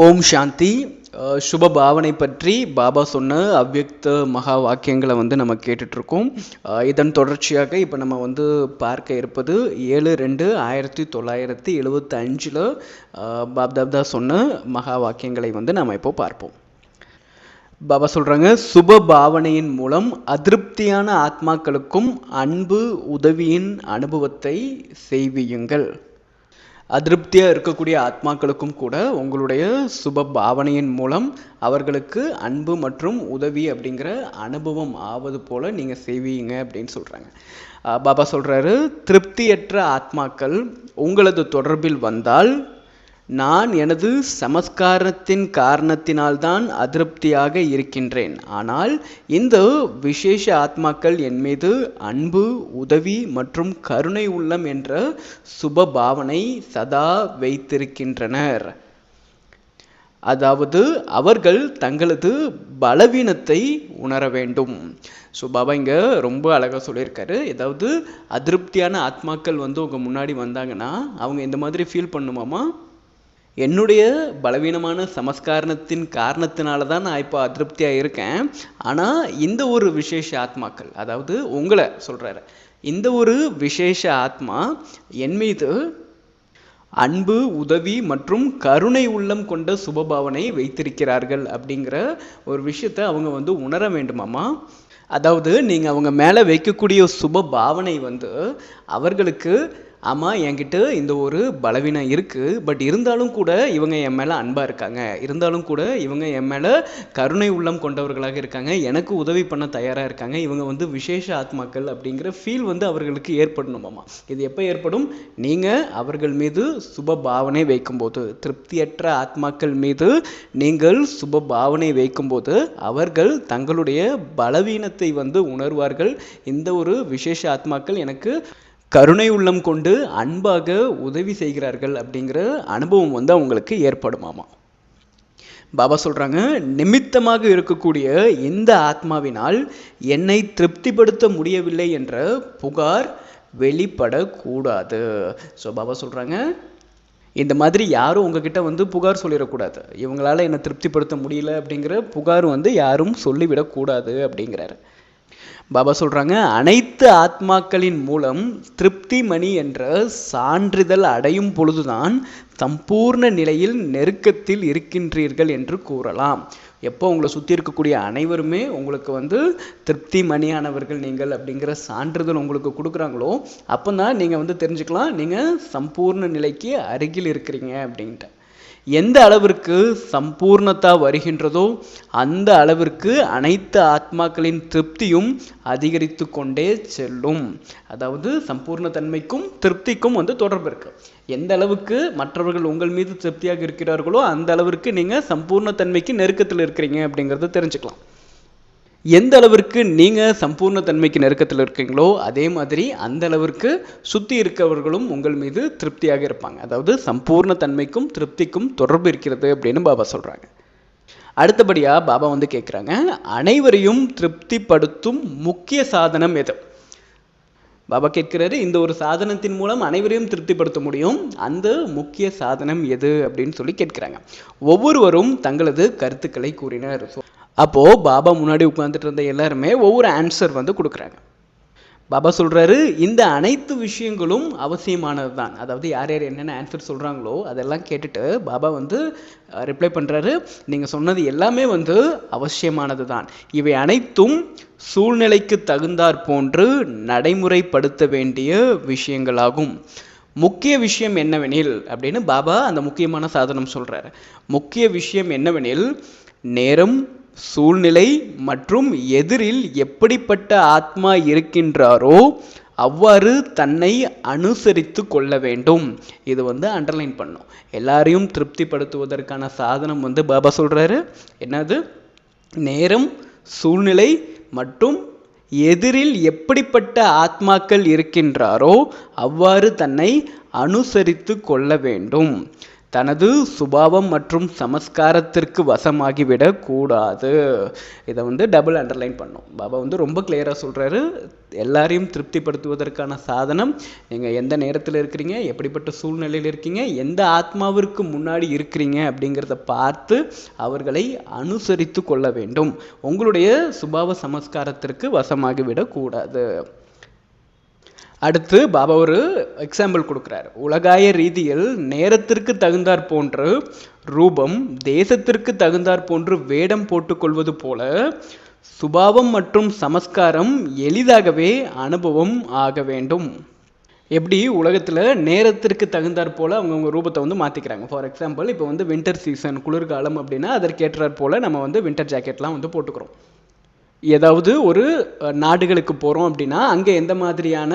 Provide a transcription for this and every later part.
ஓம் சாந்தி. சுப பாவனை பற்றி பாபா சொன்ன அவ்யக்த மகா வாக்கியங்களை வந்து நம்ம கேட்டுட்ருக்கோம். இதன் தொடர்ச்சியாக இப்போ நம்ம வந்து பார்க்க இருப்பது ஏழு ரெண்டு ஆயிரத்தி தொள்ளாயிரத்தி எழுபத்தி அஞ்சில் பாப்தாப்தா சொன்ன மகா வாக்கியங்களை வந்து நம்ம இப்போ பார்ப்போம். பாபா சொல்கிறாங்க சுப பாவனையின் மூலம் அதிருப்தியான ஆத்மாக்களுக்கும் அன்பு உதவியின் அனுபவத்தை செய்வியுங்கள். அதிருப்தியாக இருக்கக்கூடிய ஆத்மாக்களுக்கும் கூட உங்களுடைய சுப பாவனையின் மூலம் அவர்களுக்கு அன்பு மற்றும் உதவி அப்படிங்கிற அனுபவம் ஆவது போல் நீங்கள் செய்வீங்க அப்படின்னு சொல்கிறாங்க பாபா சொல்கிறாரு திருப்தியற்ற ஆத்மாக்கள் உங்களது தொடர்பில் வந்தால் நான் எனது சமஸ்காரத்தின் காரணத்தினால்தான் அதிருப்தியாக இருக்கின்றேன். ஆனால் இந்த விசேஷ ஆத்மாக்கள் என் மீது அன்பு உதவி மற்றும் கருணை உள்ளம் என்ற சுப பாவனை சதா வைத்திருக்கின்றனர். அதாவது அவர்கள் தங்களது பலவீனத்தை உணர வேண்டும். ஸோ பாபா இங்கே ரொம்ப அழகாக சொல்லியிருக்காரு. ஏதாவது அதிருப்தியான ஆத்மாக்கள் வந்து உங்கள் முன்னாடி வந்தாங்கன்னா அவங்க இந்த மாதிரி ஃபீல் பண்ணுமாமா என்னுடைய பலவீனமான சமஸ்காரணத்தின் காரணத்தினால தான் நான் இப்போ அதிருப்தியாக இருக்கேன் ஆனால் இந்த ஒரு விசேஷ ஆத்மாக்கள் அதாவது உங்களை சொல்கிறாரு இந்த ஒரு விசேஷ ஆத்மா என் மீது அன்பு உதவி மற்றும் கருணை உள்ளம் கொண்ட சுபபாவனை வைத்திருக்கிறார்கள் அப்படிங்கிற ஒரு விஷயத்தை அவங்க வந்து உணர வேண்டுமாமா அதாவது நீங்கள் அவங்க மேலே வைக்கக்கூடிய சுப பாவனை வந்து அவர்களுக்கு ஆமாம் என்கிட்ட இந்த ஒரு பலவீனம் இருக்குது பட் இருந்தாலும் கூட இவங்க என் மேலே அன்பாக இருக்காங்க. இருந்தாலும் கூட இவங்க என் மேலே கருணை உள்ளம் கொண்டவர்களாக இருக்காங்க. எனக்கு உதவி பண்ண தயாராக இருக்காங்க. இவங்க வந்து விசேஷ ஆத்மாக்கள் அப்படிங்கிற ஃபீல் வந்து அவர்களுக்கு ஏற்படணுமாம்மா இது எப்போ ஏற்படும்? நீங்கள் அவர்கள் மீது சுப பாவனை வைக்கும்போது திருப்தியற்ற ஆத்மாக்கள் மீது நீங்கள் சுப பாவனை வைக்கும்போது அவர்கள் தங்களுடைய பலவீனத்தை வந்து உணர்வார்கள். இந்த ஒரு விசேஷ ஆத்மாக்கள் எனக்கு கருணை உள்ளம் கொண்டு அன்பாக உதவி செய்கிறார்கள் அப்படிங்கிற அனுபவம் வந்து அவங்களுக்கு ஏற்படுமாமா பாபா சொல்கிறாங்க நிமித்தமாக இருக்கக்கூடிய இந்த ஆத்மாவினால் என்னை திருப்திப்படுத்த முடியவில்லை என்ற புகார் வெளிப்படக்கூடாது. ஸோ பாபா சொல்கிறாங்க இந்த மாதிரி யாரும் உங்ககிட்ட வந்து புகார் சொல்லிடக்கூடாது. இவங்களால என்னை திருப்திப்படுத்த முடியல அப்படிங்கிற புகார் வந்து யாரும் சொல்லிவிடக்கூடாது அப்படிங்கிறாரு. பாபா சொல்கிறாங்க அனைத்து ஆத்மாக்களின் மூலம் திருப்தி மணி என்ற சான்றிதழ் அடையும் பொழுதுதான் சம்பூர்ண நிலையில் நெருக்கத்தில் இருக்கின்றீர்கள் என்று கூறலாம். எப்போ உங்களை சுற்றி இருக்கக்கூடிய அனைவருமே உங்களுக்கு வந்து திருப்தி மணியானவர்கள் நீங்கள் அப்படிங்கிற சான்றிதழ் உங்களுக்கு கொடுக்குறாங்களோ அப்போ தான் நீங்கள் வந்து தெரிஞ்சுக்கலாம் நீங்கள் சம்பூர்ண நிலைக்கு அருகில் இருக்கிறீங்க அப்படின்ட்டு. எந்த அளவிற்கு சம்பூர்ணத்தா வருகின்றதோ அந்த அளவிற்கு அனைத்து ஆத்மாக்களின் திருப்தியும் அதிகரித்து கொண்டே செல்லும். அதாவது சம்பூர்ண தன்மைக்கும் திருப்திக்கும் வந்து தொடர்பு இருக்கு. எந்த அளவுக்கு மற்றவர்கள் உங்கள் மீது திருப்தியாக இருக்கிறார்களோ அந்த அளவிற்கு நீங்க சம்பூர்ண தன்மைக்கு நெருக்கத்தில் இருக்கிறீங்க அப்படிங்கிறத தெரிஞ்சுக்கலாம். எந்த அளவிற்கு நீங்கள் சம்பூர்ண தன்மைக்கு நெருக்கத்தில் இருக்கீங்களோ அதே மாதிரி அந்த அளவிற்கு சுற்றி இருக்கவர்களும் உங்கள் மீது திருப்தியாக இருப்பாங்க. அதாவது சம்பூர்ண தன்மைக்கும் திருப்திக்கும் தொடர்பு இருக்கிறது அப்படின்னு பாபா சொல்கிறாங்க அடுத்தபடியாக பாபா வந்து கேட்குறாங்க அனைவரையும் திருப்திப்படுத்தும் முக்கிய சாதனம் எது? பாபா கேட்கிறாரு இந்த ஒரு சாதனத்தின் மூலம் அனைவரையும் திருப்திப்படுத்த முடியும் அந்த முக்கிய சாதனம் எது அப்படின்னு சொல்லி கேட்கிறாங்க. ஒவ்வொருவரும் தங்களது கருத்துக்களை கூறினர். அப்போது பாபா முன்னாடி உட்காந்துட்டு இருந்த எல்லாருமே ஒவ்வொரு ஆன்சர் வந்து கொடுக்குறாங்க. பாபா சொல்கிறாரு இந்த அனைத்து விஷயங்களும் அவசியமானது தான் அதாவது யார் யார் என்னென்ன ஆன்சர் சொல்கிறாங்களோ அதெல்லாம் கேட்டுட்டு பாபா வந்து ரிப்ளை பண்ணுறாரு நீங்கள் சொன்னது எல்லாமே வந்து அவசியமானது தான் இவை அனைத்தும் சூழ்நிலைக்கு தகுந்தாற் போன்று நடைமுறைப்படுத்த வேண்டிய விஷயங்களாகும். முக்கிய விஷயம் என்னவெனில் அப்படின்னு பாபா அந்த முக்கியமான சாதனம் சொல்கிறாரு முக்கிய விஷயம் என்னவெனில் நேரம் சூழ்நிலை மற்றும் எதிரில் எப்படிப்பட்ட ஆத்மா இருக்கின்றாரோ அவ்வாறு தன்னை அனுசரித்து கொள்ள வேண்டும். இது வந்து அண்டர்லைன் பண்ணும். எல்லாரையும் திருப்திப்படுத்துவதற்கான சாதனம் வந்து பாபா சொல்கிறாரு என்னது? நேரம் சூழ்நிலை மற்றும் எதிரில் எப்படிப்பட்ட ஆத்மாக்கள் இருக்கின்றாரோ அவ்வாறு தன்னை அனுசரித்து கொள்ள வேண்டும். தனது சுபாவம் மற்றும் சமஸ்காரத்திற்கு வசமாகிவிடக் கூடாது. இதை வந்து டபுள் அண்டர்லைன் பண்ணும். பாபா வந்து ரொம்ப கிளியராக சொல்கிறாரு எல்லாரையும் திருப்திப்படுத்துவதற்கான சாதனம் நீங்கள் எந்த நேரத்தில் இருக்கிறீங்க எப்படிப்பட்ட சூழ்நிலையில் இருக்கீங்க எந்த ஆத்மாவிற்கு முன்னாடி இருக்கிறீங்க அப்படிங்கிறத பார்த்து அவர்களை அனுசரித்து கொள்ள வேண்டும். உங்களுடைய சுபாவ சமஸ்காரத்திற்கு வசமாகிவிடக்கூடாது அடுத்து பாபா ஒரு எக்ஸாம்பிள் கொடுக்குறாரு. உலகாய ரீதியில் நேரத்திற்கு தகுந்தாற் போன்று ரூபம் தேசத்திற்கு தகுந்தாற் போன்று வேடம் போட்டுக்கொள்வது போல சுபாவம் மற்றும் சமஸ்காரம் எளிதாகவே அனுபவம் ஆக வேண்டும். எப்படி? உலகத்தில் நேரத்திற்கு தகுந்தாற் போல் அவங்கவுங்க ரூபத்தை வந்து மாற்றிக்கிறாங்க ஃபார் எக்ஸாம்பிள் இப்போ வந்து வின்டர் சீசன் குளிர்காலம் அப்படின்னா அதற்கேற்றாற் போல் நம்ம வந்து வின்டர் ஜாக்கெட்லாம் வந்து போட்டுக்கிறோம். ஏதாவது ஒரு நாடுகளுக்கு போகிறோம் அப்படின்னா அங்கே எந்த மாதிரியான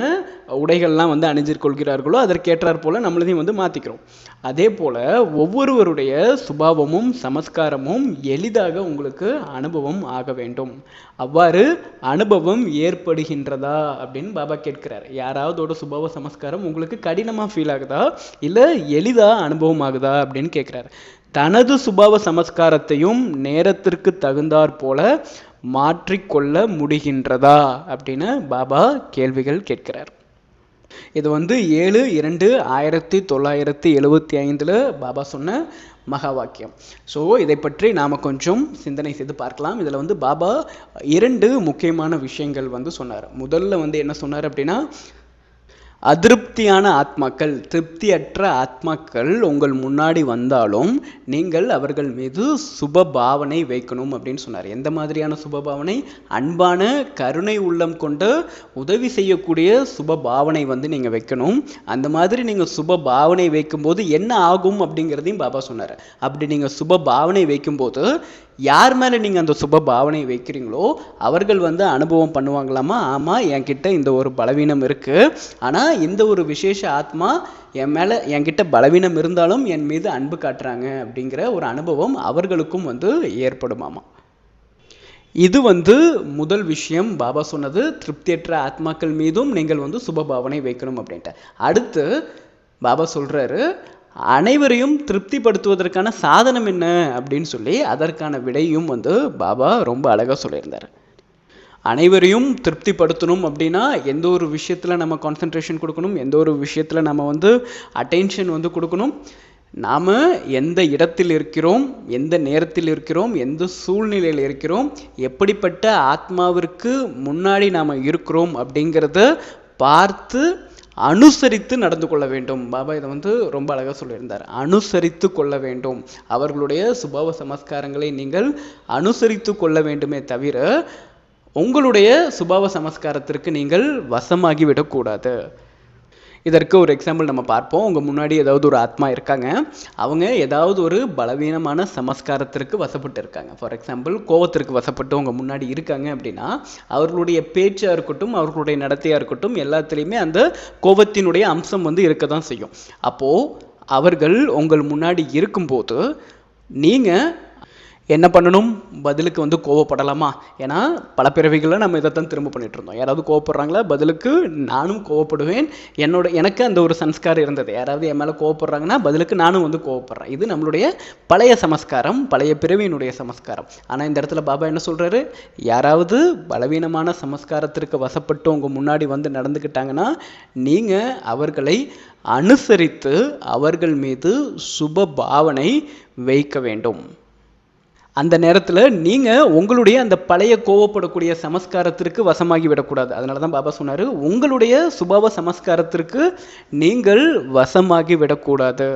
உடைகள்லாம் வந்து அணிஞ்சிக் கொள்கிறார்களோ அதற்கேற்றாற் போல் நம்மளதையும் வந்து மாற்றிக்கிறோம் அதே போல் ஒவ்வொருவருடைய சுபாவமும் சமஸ்காரமும் எளிதாக உங்களுக்கு அனுபவம் ஆக வேண்டும். அவ்வாறு அனுபவம் ஏற்படுகின்றதா அப்படின்னு பாபா கேட்கிறார். யாராவதோட சுபாவ சமஸ்காரம் உங்களுக்கு கடினமாக ஃபீல் ஆகுதா? இல்லை எளிதாக அனுபவம் ஆகுதா? அப்படின்னு கேட்குறாரு. தனது சுபாவ சமஸ்காரத்தையும் நேரத்திற்கு தகுந்தாற் போல மாற்றிக்கொள்ள முடிகின்றதா அப்படின்னு பாபா கேள்விகள் கேட்கிறார். இது வந்து ஏழு இரண்டு ஆயிரத்தி தொள்ளாயிரத்தி எழுபத்தி ஐந்தில் பாபா சொன்ன மகா வாக்கியம். ஸோ இதை பற்றி நாம் கொஞ்சம் சிந்தனை செய்து பார்க்கலாம். இதில் வந்து பாபா இரண்டு முக்கியமான விஷயங்கள் வந்து சொன்னார். முதல்ல வந்து என்ன சொன்னார் அப்படின்னா அதிருப்தியான ஆத்மாக்கள் திருப்தியற்ற ஆத்மாக்கள் உங்கள் முன்னாடி வந்தாலும் நீங்கள் அவர்கள் மீது சுப பாவனை வைக்கணும் அப்படின்னு சொன்னார். எந்த மாதிரியான சுப பாவனை? அன்பான கருணை உள்ளம் கொண்டு உதவி செய்யக்கூடிய சுப பாவனை வந்து நீங்கள் வைக்கணும். அந்த மாதிரி நீங்கள் சுப பாவனை வைக்கும்போது என்ன ஆகும் அப்படிங்கிறதையும் பாபா சொன்னார். அப்படி நீங்கள் சுப பாவனை வைக்கும்போது யார் மேலே நீங்கள் அந்த சுப பாவனை வைக்கிறீங்களோ அவர்கள் வந்து அனுபவம் பண்ணுவாங்களாமா? ஆமாம் என்கிட்ட இந்த ஒரு பலவீனம் இருக்குது ஆனால் இந்த ஒரு விசேஷ ஆத்மா என் மேலே என்கிட்ட பலவீனம் இருந்தாலும் என் மீது அன்பு காட்டுறாங்க அப்படிங்கிற ஒரு அனுபவம் அவர்களுக்கும் வந்து ஏற்படுமாமா. இது வந்து முதல் விஷயம் பாபா சொன்னது திருப்தியற்ற ஆத்மாக்கள் மீதும் நீங்கள் வந்து சுபபாவனை வைக்கணும் அப்படின்ட்டு. அடுத்து பாபா சொல்கிறாரு அனைவரையும் திருப்திப்படுத்துவதற்கான சாதனம் என்ன அப்படின்னு சொல்லி அதற்கான விடையும் வந்து பாபா ரொம்ப அழகாக சொல்லியிருந்தார். அனைவரையும் திருப்திப்படுத்தணும் அப்படின்னா எந்த ஒரு விஷயத்தில் நம்ம கான்சென்ட்ரேஷன் கொடுக்கணும் எந்த ஒரு விஷயத்தில் நம்ம வந்து அட்டென்ஷன் வந்து கொடுக்கணும். நாம் எந்த இடத்தில் இருக்கிறோம் எந்த நேரத்தில் இருக்கிறோம் எந்த சூழ்நிலையில் இருக்கிறோம் எப்படிப்பட்ட ஆத்மாவிற்கு முன்னாடி நாம் இருக்கிறோம் அப்படிங்கிறத பார்த்து அனுசரித்து நடந்து கொள்ள வேண்டும். பாபா இதை வந்து ரொம்ப அழகாக சொல்லியிருந்தார். அனுசரித்து கொள்ள வேண்டும். அவர்களுடைய சுபாவ சமஸ்காரங்களை நீங்கள் அனுசரித்து கொள்ள வேண்டுமே தவிர உங்களுடைய சுபாவ சமஸ்காரத்திற்கு நீங்கள் வசமாகி விடக்கூடாது இதற்கு ஒரு எக்ஸாம்பிள் நம்ம பார்ப்போம். உங்கள் முன்னாடி ஏதாவது ஒரு ஆத்மா இருக்காங்க. அவங்க ஏதாவது ஒரு பலவீனமான சமஸ்காரத்திற்கு வசப்பட்டு இருக்காங்க. ஃபார் எக்ஸாம்பிள் கோவத்திற்கு வசப்பட்டு உங்கள் முன்னாடி இருக்காங்க அப்படின்னா அவர்களுடைய பேச்சாக இருக்கட்டும் அவர்களுடைய நடத்தையாக இருக்கட்டும் எல்லாத்துலேயுமே அந்த கோபத்தினுடைய அம்சம் வந்து இருக்க தான் செய்யும். அப்போது அவர்கள் உங்கள் முன்னாடி இருக்கும்போது நீங்கள் என்ன பண்ணணும்? பதிலுக்கு வந்து கோவப்படலாமா? ஏன்னா பல பிறவிகளில் நம்ம இதைத்தான் திரும்ப பண்ணிட்டு இருந்தோம். யாராவது கோவப்படுறாங்களா? பதிலுக்கு நானும் கோவப்படுவேன். என்னோட எனக்கு அந்த ஒரு சம்ஸ்காரம் இருந்தது. யாராவது என் மேலே கோவப்படுறாங்கன்னா பதிலுக்கு நானும் வந்து கோவப்படுறேன். இது நம்மளுடைய பழைய சமஸ்காரம் பழைய பிறவியினுடைய சமஸ்காரம். ஆனால் இந்த இடத்துல பாபா என்ன சொல்கிறாரு யாராவது பலவீனமான சமஸ்காரத்திற்கு வசப்பட்டு உங்கள் முன்னாடி வந்து நடந்துக்கிட்டாங்கன்னா நீங்கள் அவர்களை அனுசரித்து அவர்கள் மீது சுப பாவனை வைக்க வேண்டும். அந்த நேரத்தில் நீங்கள் உங்களுடைய அந்த பழைய கோவப்படக்கூடிய சமஸ்காரத்திற்கு வசமாகி விடக்கூடாது. அதனால தான் பாபா சொன்னார் உங்களுடைய சுபாவ சமஸ்காரத்திற்கு நீங்கள் வசமாகி விடக்கூடாது.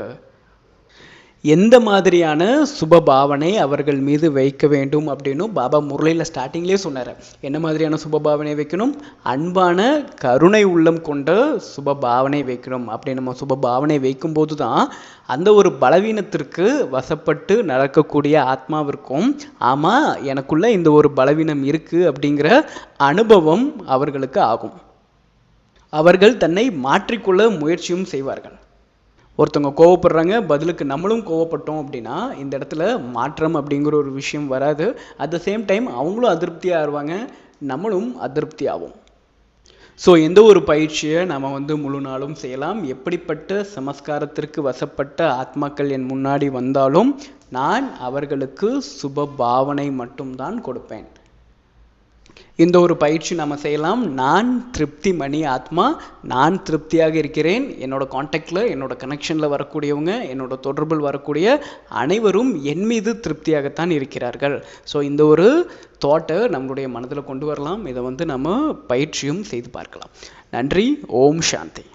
எந்த மாதிரியான சுப பாவனை அவர்கள் மீது வைக்க வேண்டும் அப்படின்னு பாபா முரளியில் ஸ்டார்டிங்லேயே சொன்னார். என்ன மாதிரியான சுப பாவனை வைக்கணும்? அன்பான கருணை உள்ளம் கொண்ட சுப பாவனை வைக்கணும். அப்படி நம்ம சுப பாவனை வைக்கும்போது தான் அந்த ஒரு பலவீனத்திற்கு வசப்பட்டு நடக்கக்கூடிய ஆத்மாவிற்கும் ஆமாம் எனக்குள்ளே இந்த ஒரு பலவீனம் இருக்குது அப்படிங்கிற அனுபவம் அவர்களுக்கு ஆகும். அவர்கள் தன்னை மாற்றிக்கொள்ள முயற்சியும் செய்வார்கள். ஒருத்தவங்க கோவப்படுறாங்க பதிலுக்கு நம்மளும் கோவப்பட்டோம் அப்படின்னா இந்த இடத்துல மாற்றம் அப்படிங்கிற ஒரு விஷயம் வராது. அட் த சேம் டைம் அவங்களும் அதிருப்தியாக ஆடுவாங்க நம்மளும் அதிருப்தி ஆகும் ஸோ எந்த ஒரு பயிற்சியை நம்ம வந்து முழு நாளும் செய்யலாம். எப்படிப்பட்ட சமஸ்காரத்திற்கு வசப்பட்ட ஆத்மாக்கள் என் முன்னாடி வந்தாலும் நான் அவர்களுக்கு சுப பாவனை மட்டும்தான் கொடுப்பேன். இந்த ஒரு பயிற்சி நம்ம செய்யலாம். நான் திருப்தி மணி ஆத்மா. நான் திருப்தியாக இருக்கிறேன். என்னோட காண்டாக்டில் என்னோட கனெக்ஷனில் வரக்கூடியவங்க என்னோட தொடர்பில் வரக்கூடிய அனைவரும் என் மீது திருப்தியாகத்தான் இருக்கிறார்கள். ஸோ இந்த ஒரு தாட்டை நம்மளுடைய மனதில் கொண்டு வரலாம். இதை வந்து நம்ம பயிற்சியும் செய்து பார்க்கலாம். நன்றி. ஓம் சாந்தி.